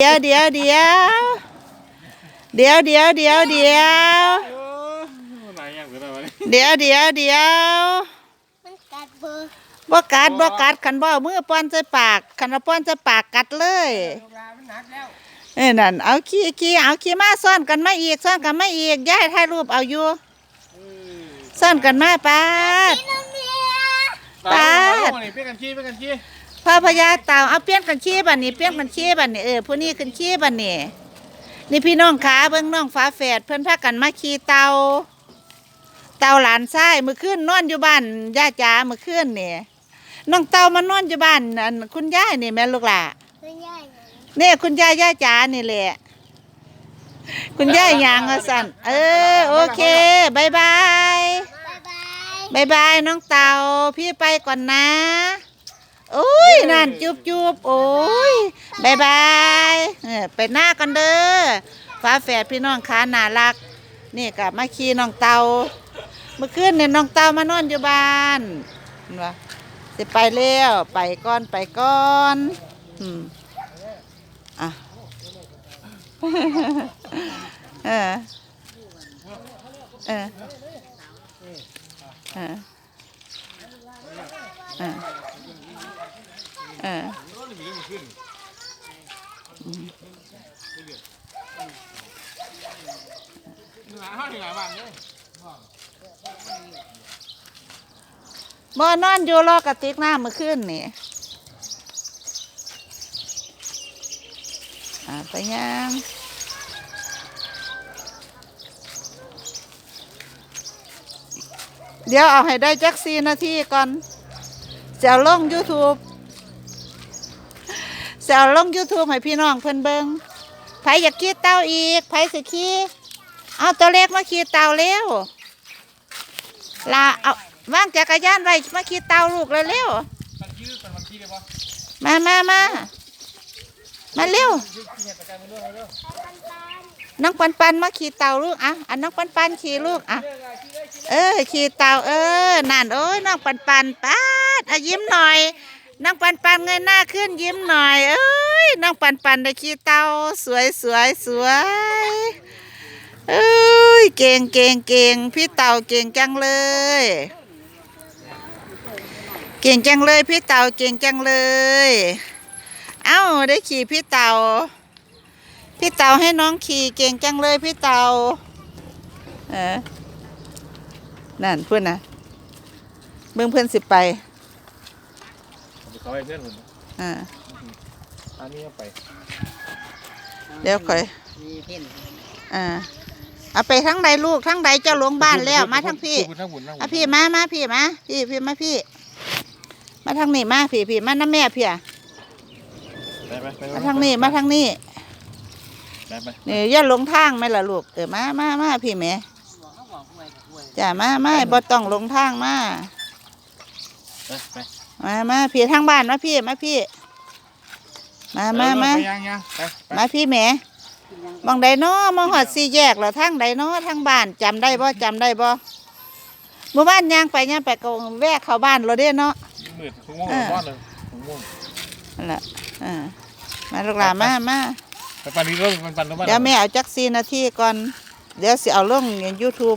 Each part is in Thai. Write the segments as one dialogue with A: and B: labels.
A: เดี๋ยวเดี๋ยวเดี๋ยวเดี๋ยวเดี๋ยวเดี๋ยวเดี๋ยว
B: โอ้ไหนอย่างเดียววะนี่
A: เดี๋ยวเดี๋ยวเดี๋ยว
C: มันกัดเบอร์
A: บ่กัดบ่กัดคันบ่เอามือป้อนใส่ปากคันเอาป้อนใส่ปากกัดเลยเอ้ยนั่นเอาขี้ขี้เอาขี้มาซ่อนกันมาอีกซ่อนกันมาอีกยายถ่ายรูปเอาอยู่ซ่อนกันมาปาด
C: นี่น้องเนี่ย
B: ตายแล้วนี่เพื่อนกันขี้เพื่อนกันขี้
A: พ่อพญาเต่าเอาเปลี่ยนกันขี้บัดนี้เปลี่ยนกันขี้บัดนี้เออผู้นี้ขึ้นขี้บัดนี้นี่พี่น้องขาเบิ่งน้องฟ้าแฝดเพิ่นพากันมาขี่เต่าเต่าหลานชายมื้อคืนนอนอยู่บ้านย่าจ๋ามื้อคืนนี่น้องเต่ามานอนอยู่บ้านอันคุณยายนี่แม่ลูกหล่ะ
C: ไม่ใหญ่
A: เนี่ยคุณยายย่าจ๋านี่แหละ คุณยายหยางว่าสั่นเออโอเคบายบาย
C: บายบาย
A: บายบายน้องเต่าพี่ไปก่อนนะ โอ้ยนั่นจุบจุบโอ้ยบายบายเออไปหน้ากันเด้อฟ้าแฝดพี่น้องขาน่ารัก นี่กับมาขี่น้องเต่าเมื่อคืนเนี่ยน้องเต่ามานอนอยู่บ้านเห็นปะสิไปแล้วไปก่อนไปก่อนอืมอะเออเออเออเออเอ อ
B: หาห้าถึงหลายวันเลย
A: มอนอนอยู่รอกระติกน้ำมื่อคืนนี่ไปยังเดี๋ยวเอาให้ได้จักซีนาทีก่อนจะเอาลง YouTube จะเอาลง YouTube ให้พี่น้องเพิ่นเบิงไผอยากขี่เต่าอีกไผสิขี่เอาตัวเล็กมาขี่เต่าเร็วลาเอาว่างจักรยานไว้มาขี่เต่าลูกเร็ว
B: มันขี้กันมันขี้เลยว
A: มามามามาเร็วน้องปันปันมาขี่เต่าลูกอะอันน้องปันปันขี่ลูกอะเออขี่เต่าเออนั่นโอ้ยน้องปันปันป้าดอะยิ้มหน่อย น้องปันปันเงยหน้าขึ้นยิ้มหน่อย เอ้ยน้องปันปันได้ขี่เตาสวยสวยสวยเอ้ยเก่งเก่งเก่งพี่เต่าเก่งจังเลย เก่งจังเลยพี่เต่าเก่งจังเลย เอ้าได้ขี่พี่เต่า พี่เต่าให้น้องขี่เก่งจังเลยพี่เต่าเออนั่นเพื่อนนะเบิ่งเพื่อนสิไป
B: เขาไปเพื่อนผม
A: อ่า
B: อันนี้ไป
A: เดี๋ยวค่อย
D: มีเพ่น
A: อ่าเอาไปทั้งใดลูกทั้งใดเจ้าหลวงบ้านแล้วมาทั้งพี่
B: ทั้งบุญทั้งบุญ
A: อะพี่มามาพี่มาพี่พี่มาพี่ มาทางนี้มาพี่พี่มาน้าแม่พี่อะ
B: ไปไปไป
A: มาทางนี้มาทางนี้
B: ไปไป
A: นี่อย่าหลงทางไหมล่ะลูกเออมามามาพี่แหม่
D: บอกเขาบอกหวยกับหวย
A: จ้ามามาบ่ต้องหลงทางมา
B: ไปไป
A: มามาพี่ทางบ้านมาพี่มาพี่ มามามา
B: ไปยังยังไปไป
A: มาพี่แหม่มองใดน้อมองหอดสี่แยกเหรอทางใดน้อทางบ้านจำได้บ่จำได้บ่เมื่อบ้านย่างไปย่างไปก็แวะเข้าบ้านเราเด้เนาะ
B: มืดทุ่งม่วงม่วงเลยทุ่งม่วง
A: นั่นแหละอ่ามาลูกหลานมามา
B: ไปปันนี้เรื่องปันปันรู้ป่ะ
A: เดี๋ยวแม่เอาจักซีนาทีก่อน เดี๋ยวสิเอาลงยูทูบ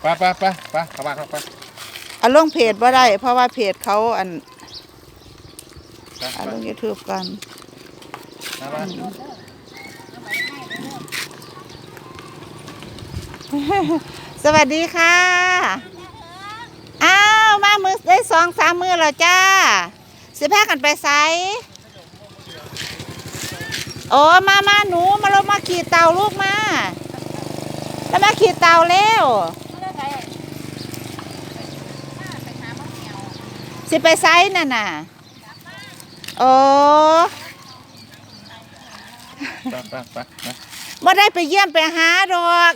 B: ไปไปไปไปเข้าบ้านเข้าไป
A: เอาลงเพจบ่ได้ เพราะว่าเพจเขาอัน
B: ไป
A: เอา
B: ไป
A: ลงยูทูบก่อน
B: มาบ้าน
A: สวัสดีค่ะ อ้าว มามือได้สองสามมือแล้วจ้า สิพากันไปไสโอ้มามาหนู มาลงมาขี่เต่าลูกมา แล้วมาขี่เต่าเร็ว สิไปไซน่ะน่ะโอ้
B: ไปไปไปไป
A: บ่ได้ไปเยี่ยมไปหาดอก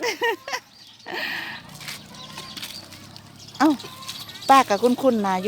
A: เอ้าป้ากับคุณคุณนาอยู่